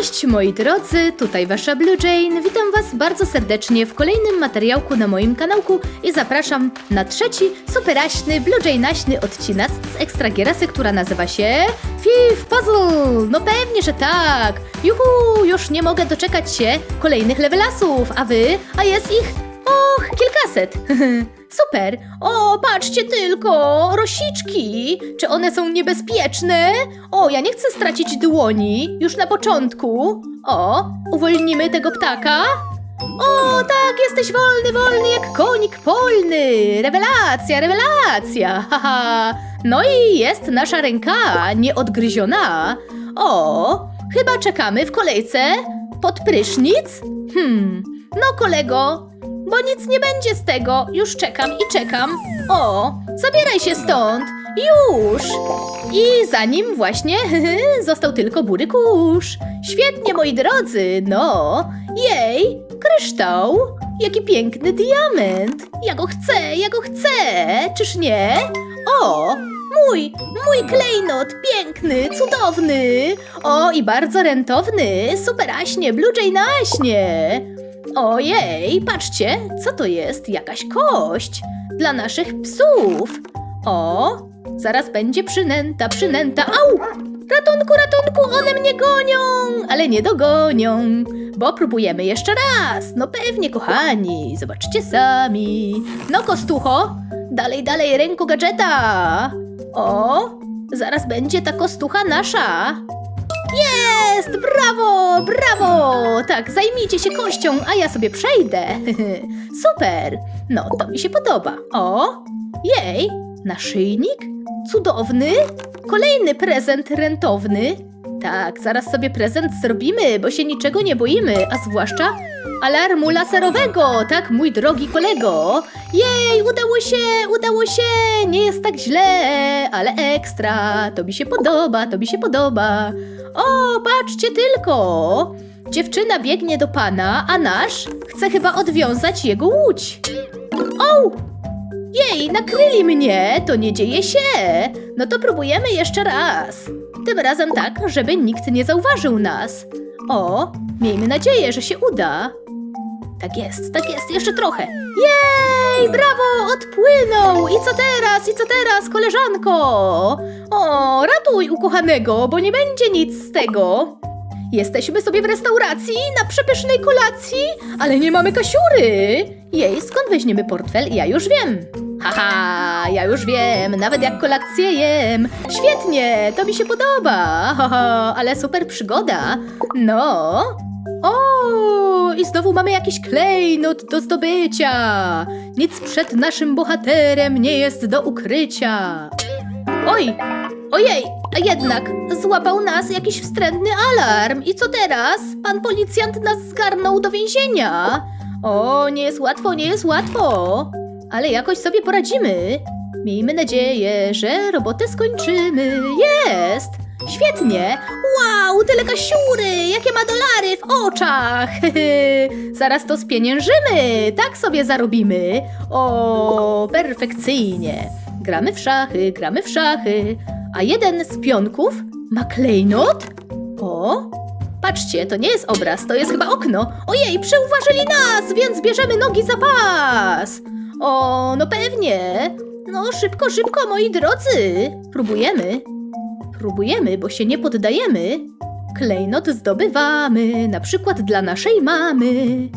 Cześć moi drodzy, tutaj wasza Blue Jane. Witam was bardzo serdecznie w kolejnym materiałku na moim kanałku i zapraszam na trzeci superaśny Blue Jane'aśny odcinek z Ekstragierasy, która nazywa się Fifth Puzzle. No pewnie, że tak. Juhu, już nie mogę doczekać się kolejnych levelasów, a wy? A jest ich, och, Super! O, patrzcie tylko! Rosiczki! Czy one są niebezpieczne? O, ja nie chcę stracić dłoni już na początku. O, uwolnimy tego ptaka. O, tak, jesteś wolny, wolny jak konik polny. Rewelacja, rewelacja. Haha. No i jest nasza ręka nieodgryziona. O, chyba czekamy w kolejce pod prysznic. Hmm, no kolego, bo nic nie będzie z tego. Już czekam i czekam. O, zabieraj się stąd. Już. I za nim właśnie został tylko bury kurz. Świetnie, moi drodzy. No. Jej, kryształ. Jaki piękny diament. Ja go chcę, ja go chcę. Czyż nie? O, mój, mój klejnot, piękny, cudowny. O, i bardzo rentowny. Superaśnie, Blue Jay naśnie. Ojej, patrzcie, co to jest? Jakaś kość dla naszych psów. O, zaraz będzie przynęta, przynęta. Au! Ratunku, ratunku, one mnie gonią, ale nie dogonią, bo próbujemy jeszcze raz. No pewnie, kochani, zobaczcie sami. No, kostucho, dalej, dalej, ręko gadżeta. O, zaraz będzie ta kostucha nasza. Jest! Brawo! Brawo! Tak, zajmijcie się kością, a ja sobie przejdę. Super! No, to mi się podoba. O! Jej! Naszyjnik? Cudowny! Kolejny prezent rentowny. Tak, zaraz sobie prezent zrobimy, bo się niczego nie boimy, a zwłaszcza alarmu laserowego, tak, mój drogi kolego. Jej, udało się, udało się, nie jest tak źle, ale ekstra, to mi się podoba, to mi się podoba. O, patrzcie tylko! Dziewczyna biegnie do pana, a nasz chce chyba odwiązać jego łódź. O! Jej, nakryli mnie, to nie dzieje się. No to próbujemy jeszcze raz. Tym razem tak, żeby nikt nie zauważył nas. O, miejmy nadzieję, że się uda. Tak jest, tak jest, jeszcze trochę. Jej, brawo, odpłynął. I co teraz, i co teraz, koleżanko? O, ratuj ukochanego, bo nie będzie nic z tego. Jesteśmy sobie w restauracji na przepysznej kolacji, ale nie mamy kasiury. Jej, skąd weźmiemy portfel? Ja już wiem. Haha, ja już wiem, nawet jak kolację jem. Świetnie, to mi się podoba. Haha, ale super przygoda. No. O, i znowu mamy jakiś klejnot do zdobycia. Nic przed naszym bohaterem nie jest do ukrycia. Oj, ojej, a jednak złapał nas jakiś wstrętny alarm. I co teraz? Pan policjant nas zgarnął do więzienia. O, nie jest łatwo, nie jest łatwo. Ale jakoś sobie poradzimy. Miejmy nadzieję, że robotę skończymy. Jest! Świetnie! Wow, tyle kasiury! Jakie ma dolary w oczach! Zaraz to spieniężymy! Tak sobie zarobimy! O, perfekcyjnie! Gramy w szachy, gramy w szachy. A jeden z pionków ma klejnot? O, patrzcie, to nie jest obraz, to jest chyba okno. Ojej, przeuważyli nas, więc bierzemy nogi za pas. O, no pewnie. No szybko, szybko, moi drodzy. Próbujemy. Próbujemy, bo się nie poddajemy. Klejnot zdobywamy, na przykład dla naszej mamy.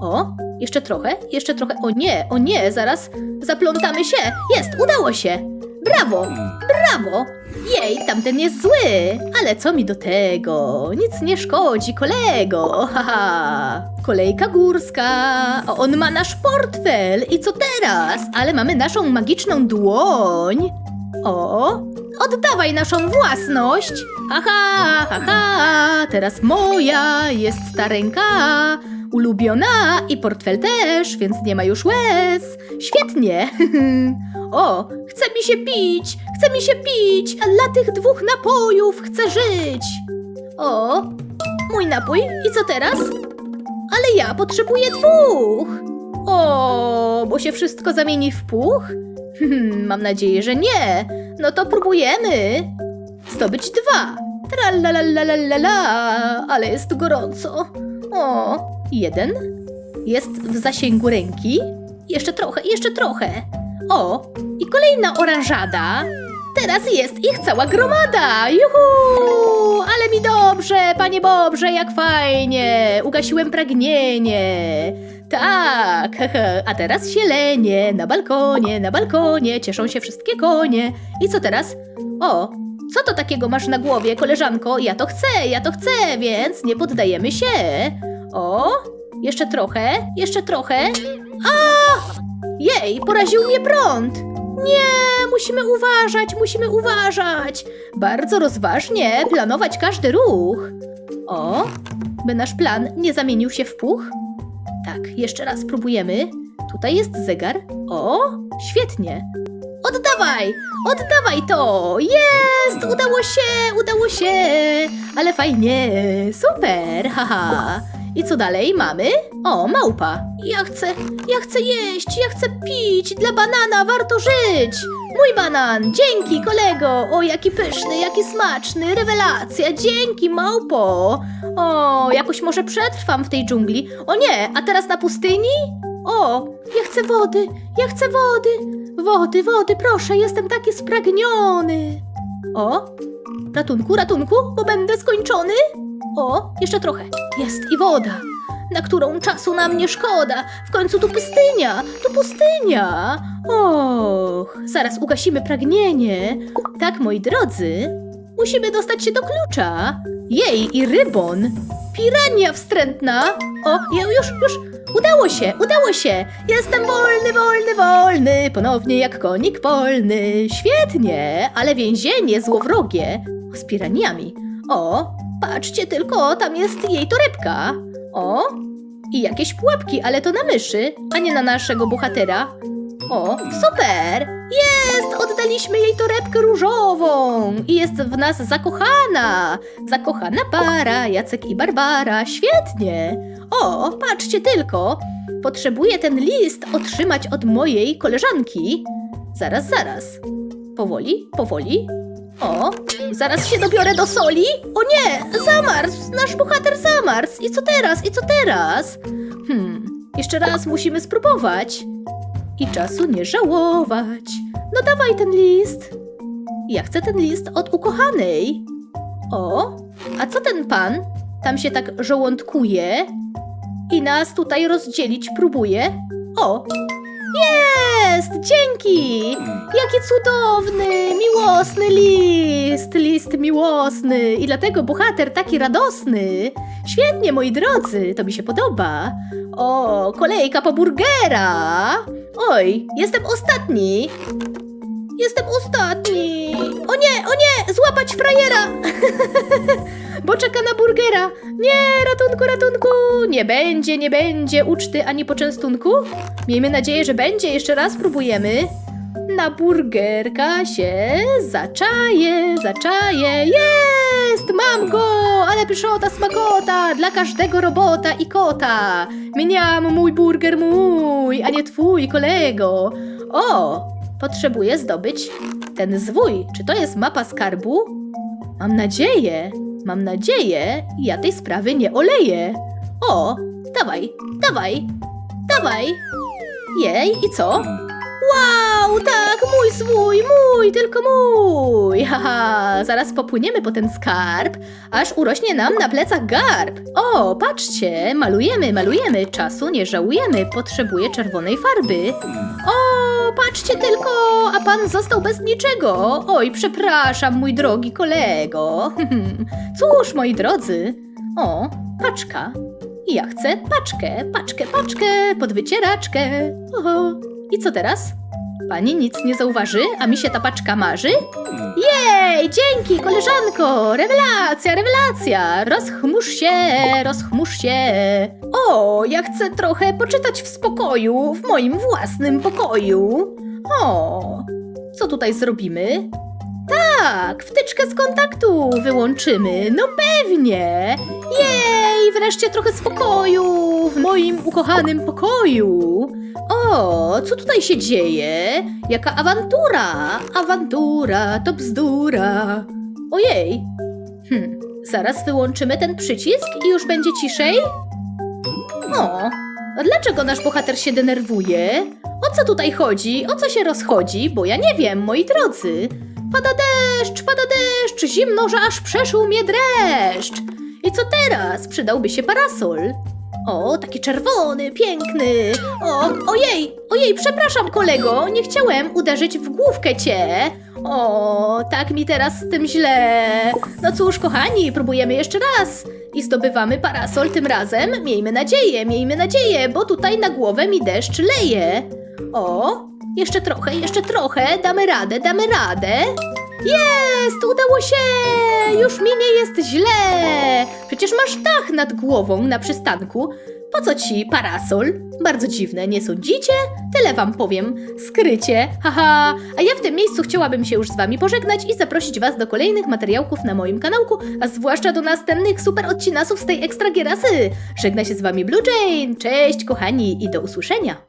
O, jeszcze trochę, jeszcze trochę. O nie, o nie, zaraz zaplątamy się. Jest, udało się. Brawo, brawo. Jej, tamten jest zły, ale co mi do tego? Nic nie szkodzi, kolego. Haha. Kolejka górska. A on ma nasz portfel. I co teraz? Ale mamy naszą magiczną dłoń. O, oddawaj naszą własność. Haha, haha, teraz moja jest ta ręka. Ulubiona i portfel też, więc nie ma już łez. Świetnie. O, chce mi się pić, chce mi się pić, dla tych dwóch napojów chcę żyć. O, mój napój i co teraz? Ale ja potrzebuję dwóch. O, bo się wszystko zamieni w puch? Hmm, mam nadzieję, że nie. No to próbujemy. Zdobyć dwa. Tralalalala, ale jest gorąco. O, jeden. Jest w zasięgu ręki. Jeszcze trochę, jeszcze trochę. O, i kolejna oranżada. Teraz jest ich cała gromada. Juhu! Ale mi dobrze, panie Bobrze, jak fajnie. Ugasiłem pragnienie. Tak, a teraz sielenie na balkonie, na balkonie, cieszą się wszystkie konie. I co teraz? O, co to takiego masz na głowie, koleżanko? Ja to chcę, ja to chcę, więc nie poddajemy się. O, jeszcze trochę, jeszcze trochę. A! Jej, poraził mnie prąd. Nie, musimy uważać, musimy uważać. Bardzo rozważnie planować każdy ruch. O, by nasz plan nie zamienił się w puch. Tak, jeszcze raz próbujemy. Tutaj jest zegar. O, świetnie. Oddawaj! Oddawaj to! Jest! Udało się! Udało się! Ale fajnie! Super! Haha! I co dalej mamy? O, małpa! Ja chcę, ja chcę jeść, ja chcę pić! Dla banana warto żyć! Mój banan! Dzięki, kolego! O, jaki pyszny, jaki smaczny! Rewelacja! Dzięki, małpo! O, jakoś może przetrwam w tej dżungli. O nie, a teraz na pustyni? O, ja chcę wody, ja chcę wody! Wody, wody, proszę, jestem taki spragniony. O, ratunku, ratunku, bo będę skończony. O, jeszcze trochę. Jest i woda, na którą czasu nam nie szkoda. W końcu tu pustynia, tu pustynia. Och, zaraz ugasimy pragnienie. Tak, moi drodzy, musimy dostać się do klucza. Jej, i rybon. Pirania wstrętna. O, ja już, już, Udało się, udało się! Jestem wolny, wolny, wolny! Ponownie jak konik polny. Świetnie, ale więzienie złowrogie. Z piraniami. O, patrzcie tylko, tam jest jej torebka. O, i jakieś pułapki, ale to na myszy, a nie na naszego bohatera. O, super! Jest! Oddaliśmy jej torebkę różową i jest w nas zakochana. Zakochana para, Jacek i Barbara. Świetnie! O, patrzcie tylko! Potrzebuję ten list otrzymać od mojej koleżanki. Zaraz, zaraz. Powoli, powoli. O, zaraz się dobiorę do soli. O nie, zamarzł! Nasz bohater zamarzł. I co teraz? I co teraz? Hmm, jeszcze raz musimy spróbować. I czasu nie żałować. No dawaj ten list. Ja chcę ten list od ukochanej. O, a co ten pan tam się tak żołądkuje i nas tutaj rozdzielić próbuje? O, jest! Dzięki! Jaki cudowny, miłosny list! List miłosny i dlatego bohater taki radosny. Świetnie, moi drodzy, to mi się podoba. O, kolejka po burgera! Oj, jestem ostatni! Jestem ostatni! O nie, o nie! Złapać frajera! Bo czeka na burgera! Nie, ratunku, ratunku! Nie będzie, nie będzie uczty ani poczęstunku? Miejmy nadzieję, że będzie. Jeszcze raz próbujemy. Na burgerka się zaczaje, zaczaje. Jest! Mam go! Ale pyszota, smakota! Dla każdego robota i kota. Mieniam mój burger mój, a nie twój, kolego. O! Potrzebuję zdobyć ten zwój. Czy to jest mapa skarbu? Mam nadzieję, mam nadzieję, ja tej sprawy nie oleję. O, dawaj, dawaj, dawaj. Jej, i co? Wow, tak, mój zwój, mój, tylko mój. Haha, zaraz popłyniemy po ten skarb, aż urośnie nam na plecach garb. O, patrzcie, malujemy, malujemy, czasu nie żałujemy, potrzebuję czerwonej farby. O, patrzcie tylko, a pan został bez niczego. Oj, przepraszam, mój drogi kolego. Cóż, moi drodzy. O, paczka. Ja chcę paczkę, paczkę, paczkę, pod wycieraczkę. Oho. I co teraz? Pani nic nie zauważy, a mi się ta paczka marzy? Jej, dzięki, koleżanko! Rewelacja, rewelacja! Rozchmurz się, rozchmurz się! O, ja chcę trochę poczytać w spokoju, w moim własnym pokoju. O, co tutaj zrobimy? Tak, wtyczkę z kontaktu wyłączymy, no pewnie! Jej, wreszcie trochę spokoju w moim ukochanym pokoju. O, co tutaj się dzieje? Jaka awantura? Awantura to bzdura. Ojej. Hmm, zaraz wyłączymy ten przycisk i już będzie ciszej? O, a dlaczego nasz bohater się denerwuje? O co tutaj chodzi? O co się rozchodzi? Bo ja nie wiem, moi drodzy. Pada deszcz, pada deszcz, zimno, że aż przeszył mnie dreszcz. I co teraz? Przydałby się parasol. O, taki czerwony, piękny. O, ojej, ojej, przepraszam kolego, nie chciałem uderzyć w główkę cię. O, tak mi teraz z tym źle. No cóż, kochani, próbujemy jeszcze raz. I zdobywamy parasol tym razem. Miejmy nadzieję, miejmy nadzieję, bo tutaj na głowę mi deszcz leje. O, jeszcze trochę, jeszcze trochę, damy radę, damy radę. Jest, udało się! Już mi nie jest źle! Przecież masz dach nad głową na przystanku. Po co ci parasol? Bardzo dziwne, nie sądzicie? Tyle wam powiem. Skrycie, haha. A ja w tym miejscu chciałabym się już z wami pożegnać i zaprosić was do kolejnych materiałków na moim kanałku, a zwłaszcza do następnych super odcinasów z tej ekstra gierasy. Żegna się z wami Blue Jane. Cześć kochani i do usłyszenia.